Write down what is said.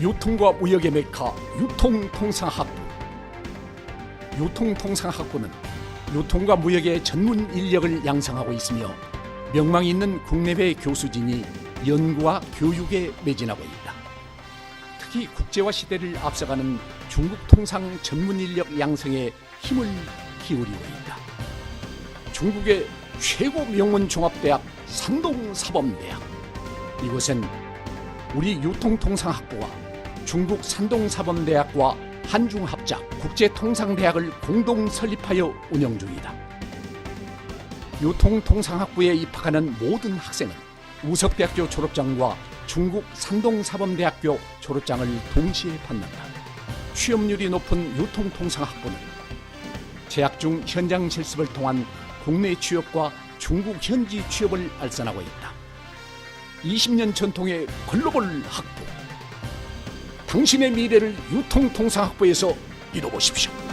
유통과 무역의 메카 유통통상학부 유통통상학부는 유통과 무역의 전문 인력을 양성하고 있으며 명망 있는 국내외 교수진이 연구와 교육에 매진하고 있다. 특히 국제화 시대를 앞서가는 중국 통상 전문 인력 양성에 힘을 기울이고 있다. 중국의 최고 명문 종합대학 산동사범대학 이곳엔 우리 유통통상학부와 중국 산동사범대학과 한중합작 국제통상대학을 공동 설립하여 운영 중이다. 유통통상학부에 입학하는 모든 학생은 우석대학교 졸업장과 중국 산동사범대학교 졸업장을 동시에 받는다. 취업률이 높은 유통통상학부는 재학 중 현장 실습을 통한 국내 취업과 중국 현지 취업을 알선하고 있다. 20년 전통의 글로벌 학부. 당신의 미래를 유통통상학부에서 이뤄보십시오.